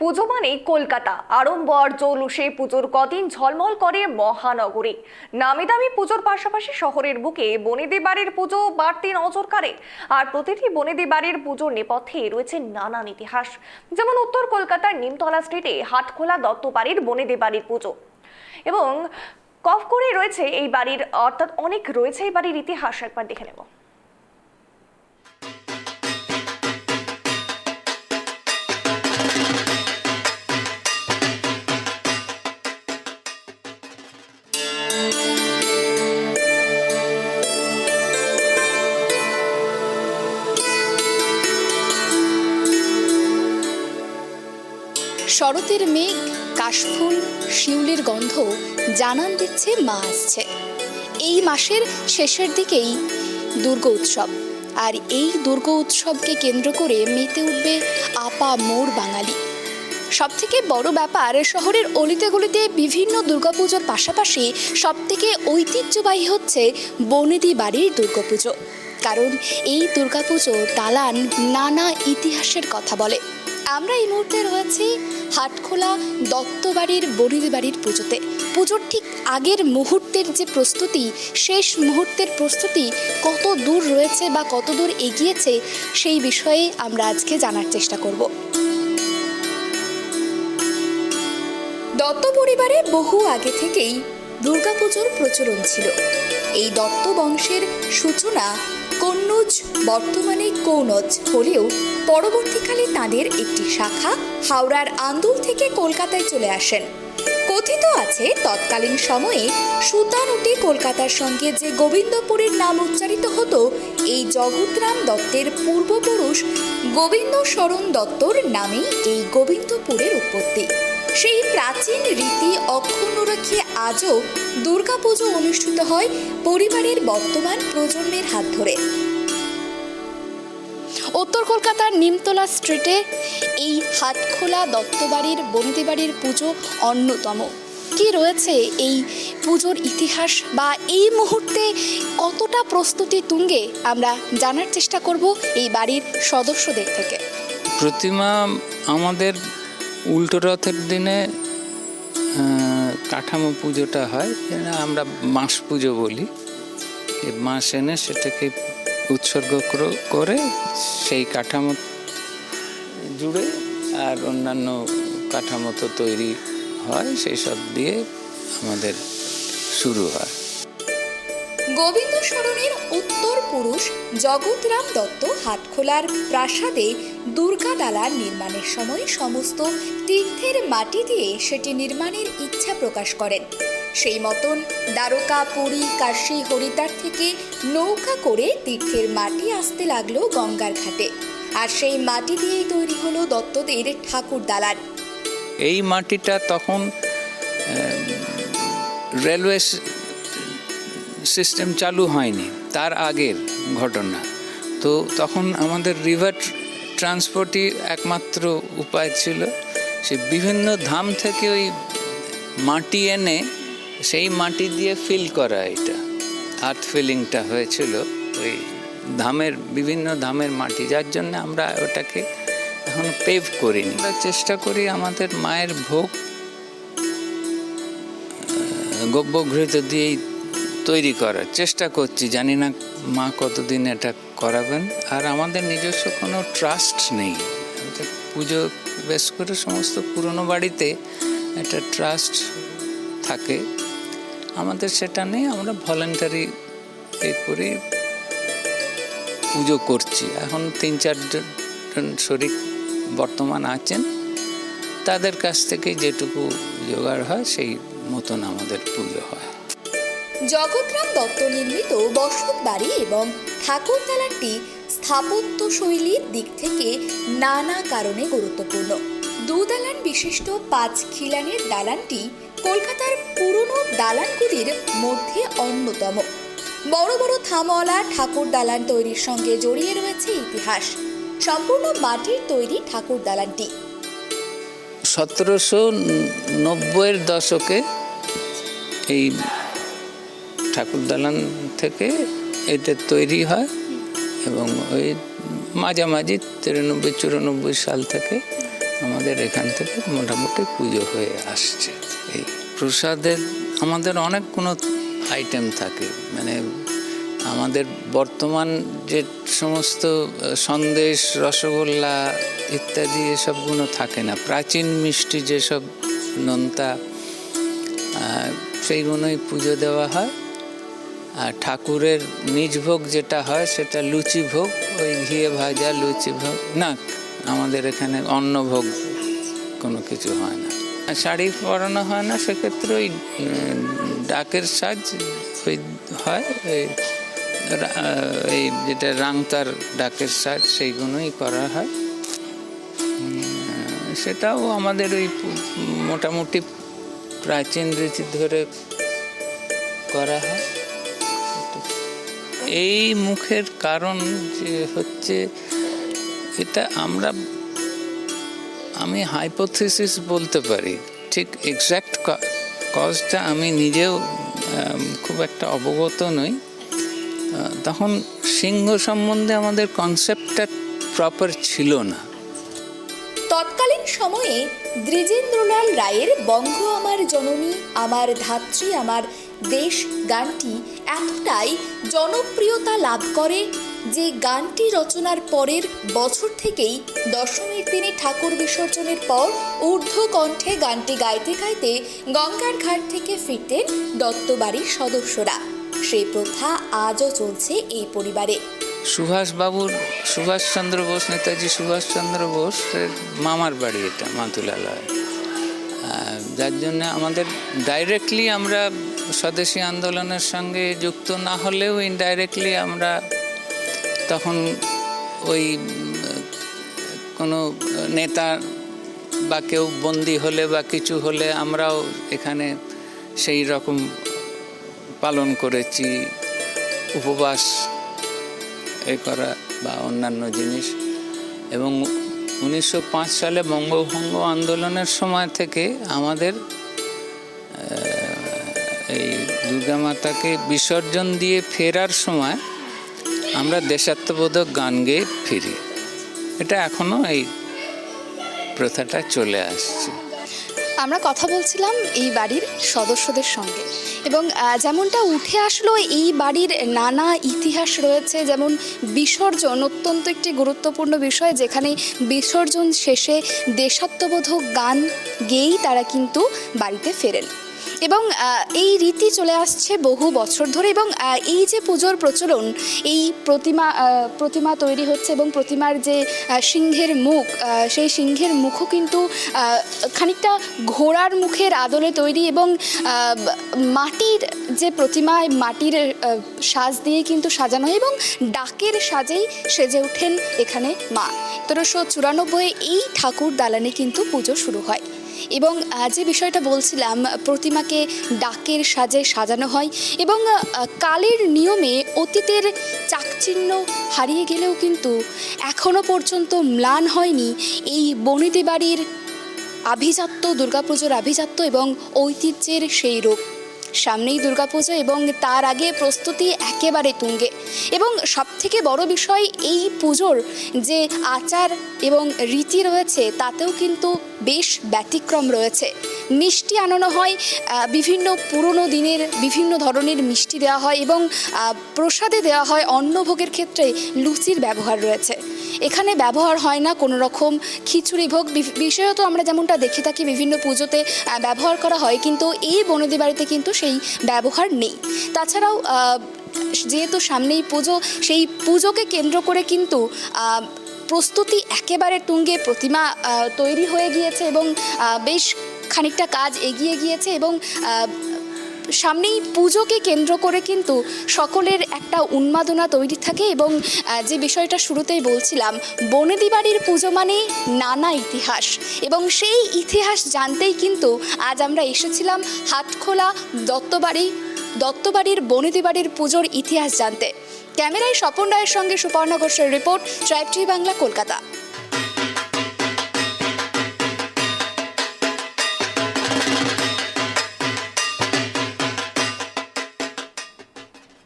পুজো মানে কলকাতা। আড়ম্বর, জৌলুসে পুজোর কদিন ঝলমল করে মহানগরী। নামি দামি পুজোর পাশাপাশি শহরের বুকে বনেদি বাড়ির পুজো বাড়তি নজর কাড়ে। আর প্রতিটি বনেদি বাড়ির পুজোর নেপথ্যে রয়েছে নানান ইতিহাস। যেমন উত্তর কলকাতার নিমতলা স্ট্রিটে হাটখোলা দত্ত বাড়ির বনেদি বাড়ির পুজো। এবং কফ করে রয়েছে এই বাড়ির, অর্থাৎ অনেক রয়েছে এই বাড়ির ইতিহাস, একবার দেখে নেব। শরতের মেঘ, কাশফুল, শিউলির গন্ধ জানান দিচ্ছে মা আসছে। এই মাসের শেষের দিকেই দুর্গ উৎসব। আর এই দুর্গ উৎসবকে কেন্দ্র করে মেতে উঠবে আপা মোর বাঙালি। সবথেকে বড় ব্যাপার, শহরের অলিতে গলিতে বিভিন্ন দুর্গাপুজোর পাশাপাশি সবথেকে ঐতিহ্যবাহী হচ্ছে বনেদি বাড়ির দুর্গাপুজো। কারণ এই দুর্গাপুজো দালান নানা ইতিহাসের কথা বলে। আমরা এই মুহূর্তে রয়েছি হাটখোলা দত্তবাড়ির বনিদি বাড়ির পুজোতে। পুজোর ঠিক আগের মুহূর্তের যে প্রস্তুতি, শেষ মুহূর্তের প্রস্তুতি কত দূর রয়েছে বা কত দূর এগিয়েছে সেই বিষয়ে আমরা আজকে জানার চেষ্টা করব। দত্ত পরিবারে বহু আগে থেকেই দুর্গাপুজোর প্রচলন ছিল। এই দত্ত বংশের সূচনা কন্নৌজ বর্তমানে কৌনজ হলেও পরবর্তীকালে তাদের একটি শাখা হাওড়ার আন্দুল থেকে কলকাতায় চলে আসেন। কথিত আছে, তৎকালীন সময়ে সুতানুটি কলকাতার সঙ্গে যে গোবিন্দপুরের নাম উচ্চারিত হতো, এই জগৎরাম দত্তের পূর্বপুরুষ গোবিন্দ শরণ দত্তর নামেই এই গোবিন্দপুরের উৎপত্তি। সেই প্রাচীন রীতি অক্ষুণ্ণ রেখে আজও দুর্গাপুজো অনুষ্ঠিত হয় পরিবারের বর্তমান প্রজন্মের হাত ধরে। উত্তর কলকাতার নিমতলা স্ট্রিটে এই হাটখোলা দত্তবাড়ির বন্দিবাড়ির পুজো অন্যতম। কি রয়েছে এই পুজোর ইতিহাস বা এই মুহূর্তে কতটা প্রস্তুতি তুঙ্গে আমরা জানার চেষ্টা করব এই বাড়ির সদস্যদের থেকে? প্রতিমা আমাদের উল্টো রথের দিনে কাঠামো পুজোটা হয় আমরা মাস পুজো বলি। মাস এনে সেটাকে উৎসর্গ করে সেই কাঠামো জুড়ে আর অন্যান্য কাঠামো তো তৈরি হয়, সেই সব দিয়ে আমাদের শুরু হয়। গোবিন্দ সরণের উত্তর পুরুষ জগৎরাম দত্ত হাটখোলার প্রাসাদে দুর্গা দালার নির্মাণের সময় সমস্ত তীর্থের মাটি দিয়ে সেটি নির্মাণের ইচ্ছা প্রকাশ করেন। সেই মতন দ্বারকা, পুরী, কাশী, হরিদ্বার থেকে নৌকা করে তীর্থের মাটি আসতে লাগল গঙ্গার ঘাটে। আর সেই মাটি দিয়েই তৈরি হলো দত্তদের ঠাকুর দালান। এই মাটিটা তখন রেলওয়ে সিস্টেম চালু হয়নি, তার আগের ঘটনা। তো তখন আমাদের রিভার ট্রান্সপোর্টই একমাত্র উপায় ছিল, সে বিভিন্ন ধাম থেকে ওই মাটি এনে সেই মাটি দিয়ে ফিল করা এটা। আর্থ ফিলিংটা হয়েছিল ওই ধামের, বিভিন্ন ধামের মাটি, যার জন্য আমরা ওটাকে এখন পেভ করিনি। আমরা চেষ্টা করি আমাদের মায়ের ভোগ গব্যঘৃত দিয়েই তৈরি করার চেষ্টা করছি। জানি না মা কতদিন এটা করাবেন। আর আমাদের নিজস্ব কোনো ট্রাস্ট নেই। পুজো বেশ করে সমস্ত পুরনো বাড়িতে একটা ট্রাস্ট থাকে। আমাদের সেটা নেই, আমরা ভলেন্টারি এ করে পুজো করছি। এখন তিন চারজন শরিক বর্তমান আছেন। তাদের কাছ থেকে যেটুকু জোগাড় হয়, সেই মতন আমাদের পুজো হয়। জগৎরাম দত্ত নির্মিত বসত বাড়ি এবং ঠাকুর দালানটি স্থাপত্য শৈলীর দিক থেকে নানা কারণে গুরুত্বপূর্ণ। দু দালান বিশিষ্ট পাঁচ খিলানের দালানটি কলকাতার পুরনো দালানগুলির মধ্যে অন্যতম। বড় বড় থামওয়ালা ঠাকুর দালান তৈরির সঙ্গে জড়িয়ে রয়েছে ইতিহাস। সম্পূর্ণ মাটির তৈরি ঠাকুর দালানটি। সতেরোশো নব্বইয়ের দশকে এই ঠাকুর দালান থেকে এটা তৈরি হয় এবং ওই মাঝামাঝি তিরানব্বই, চুরানব্বই সাল থেকে আমাদের এখান থেকে মোটামুটি পুজো হয়ে আসছে। এই প্রসাদের, আমাদের অনেক কোনো আইটেম থাকে মানে আমাদের বর্তমান যে সমস্ত সন্দেশ, রসগোল্লা ইত্যাদি এসবগুলো থাকে না। প্রাচীন মিষ্টি যেসব নোনতা সেইগুলোই পুজো দেওয়া হয়। আর ঠাকুরের নিজ ভোগ যেটা হয় সেটা লুচি ভোগ, ওই ঘিয়ে ভাজা লুচি ভোগ। না, আমাদের এখানে অন্ন ভোগ কোনো কিছু হয় না। শাড়ি পরানো হয় না, সেক্ষেত্রে ওই ডাকের সাজ হয়, ওই এই যেটা রাংতার ডাকের সাজ সেইগুলোই করা হয়। সেটাও আমাদের ওই মোটামুটি প্রাচীন রীতি ধরে করা হয়। এই মুখের কারণ যে হচ্ছে, এটা আমরা, আমি হাইপোথিসিস বলতে পারি। ঠিক এক্স্যাক্ট কজটা আমি নিজেও খুব একটা অবগত নই। তখন সিংহ সম্বন্ধে আমাদের কনসেপ্টটা প্রপার ছিল না। তৎকালীন সময়ে দ্বিজেন্দ্রলাল রায়ের বঙ্গ আমার জননী, আমার ধাত্রী, আমার দেশ গানটি এতটাই জনপ্রিয়তা লাভ করে যে গানটি রচনার পরের বছর থেকেই দশমীর দিনে ঠাকুর বিসর্জনের পর ঊর্ধ্ব কণ্ঠে গানটি গাইতে গাইতে গঙ্গার ঘাট থেকে ফিরতেন দত্তবাড়ির সদস্যরা। সেই প্রথা আজও চলছে এই পরিবারে। সুভাষবাবুর, সুভাষচন্দ্র বোস নেতাজি সুভাষচন্দ্র বোসের মামার বাড়ি এটা মাতুলালয় যার জন্য আমাদের ডাইরেক্টলি আমরা স্বদেশী আন্দোলনের সঙ্গে যুক্ত না হলেও ইনডাইরেক্টলি আমরা তখন ওই কোনো নেতা বা কেউ বন্দি হলে বা কিছু হলে আমরাও এখানে সেই রকম পালন করেছি, উপবাস এ করা বা অন্যান্য জিনিস এবং উনিশশো পাঁচ সালে বঙ্গভঙ্গ আন্দোলনের সময় থেকে আমাদের এই দুর্গা মাতাকে বিসর্জন দিয়ে ফেরার সময় আমরা দেশাত্মবোধক গান গেয়ে ফিরি। এটা এখনও এই প্রথাটা চলে আসছে। আমরা কথা বলছিলাম এই বাড়ির সদস্যদের সঙ্গে। এবং যেমনটা উঠে আসলো, এই বাড়ির নানা ইতিহাস রয়েছে। যেমন, বিসর্জন অত্যন্ত একটি গুরুত্বপূর্ণ বিষয়, যেখানে বিসর্জন শেষে দেশাত্মবোধক গান গেয়েই তারা কিন্তু বাড়িতে ফেরেন। এবং এই রীতি চলে আসছে বহু বছর ধরে এবং এই যে পুজোর প্রচলন, এই প্রতিমা প্রতিমা তৈরি হচ্ছে এবং প্রতিমার যে সিংহের মুখ সেই সিংহের মুখও কিন্তু খানিকটা ঘোড়ার মুখের আদলে তৈরি এবং মাটির যে প্রতিমায় মাটির সাজ দিয়ে কিন্তু সাজানো হয় এবং ডাকের সাজেই সেজে ওঠেন এখানে মা। তেরোশো চুরানব্বই এই ঠাকুর দালানে কিন্তু পুজো শুরু হয়। এবং যে বিষয়টা বলছিলাম, প্রতিমাকে ডাকের সাজে সাজানো হয় এবং কালের নিয়মে অতীতের চাকচিহ্ন হারিয়ে গেলেও কিন্তু এখনও পর্যন্ত ম্লান হয়নি এই বনিদি বাড়ির আভিজাত্য, দুর্গাপুজোর আভিজাত্য এবং ঐতিহ্যের সেই রূপ। সামনেই দুর্গাপুজো এবং তার আগে প্রস্তুতি একেবারে তুঙ্গে। এবং সবথেকে বড় বিষয় এই পুজোর যে আচার এবং রীতি রয়েছে, তাতেও কিন্তু বেশ ব্যতিক্রম রয়েছে। মিষ্টি আনানো হয় বিভিন্ন পুরনো দিনের বিভিন্ন ধরনের মিষ্টি দেওয়া হয় এবং প্রসাদে দেওয়া হয় অন্নভোগের ক্ষেত্রে লুচির ব্যবহার রয়েছে। এখানে ব্যবহার হয় না কোনো রকম খিচুড়ি ভোগ। বিশেষত আমরা যেমনটা দেখে থাকি বিভিন্ন পুজোতে ব্যবহার করা হয় কিন্তু এই বনদি বাড়িতে কিন্তু সেই ব্যবহার নেই। তাছাড়াও যেহেতু সামনেই পুজো, সেই পুজোকে কেন্দ্র করে কিন্তু প্রস্তুতি একেবারে তুঙ্গে প্রতিমা তৈরি হয়ে গিয়েছে এবং বেশ খানিকটা কাজ এগিয়ে গিয়েছে এবং সামনেই পুজোকে কেন্দ্র করে কিন্তু সকলের একটা উন্মাদনা তৈরি থাকে এবং যে বিষয়টা শুরুতেই বলছিলাম বনেদি বাড়ির পুজো মানে নানা ইতিহাস এবং সেই ইতিহাস জানতেই কিন্তু আজ আমরা এসেছিলাম হাতখোলা দত্তবাড়ি, দত্তবাড়ির বনেদি বাড়ির পুজোর ইতিহাস জানতে। ক্যামেরায় স্বপন রায়ের সঙ্গে সুপর্ণা ঘোষের report, tribe TV Bangla, Kolkata.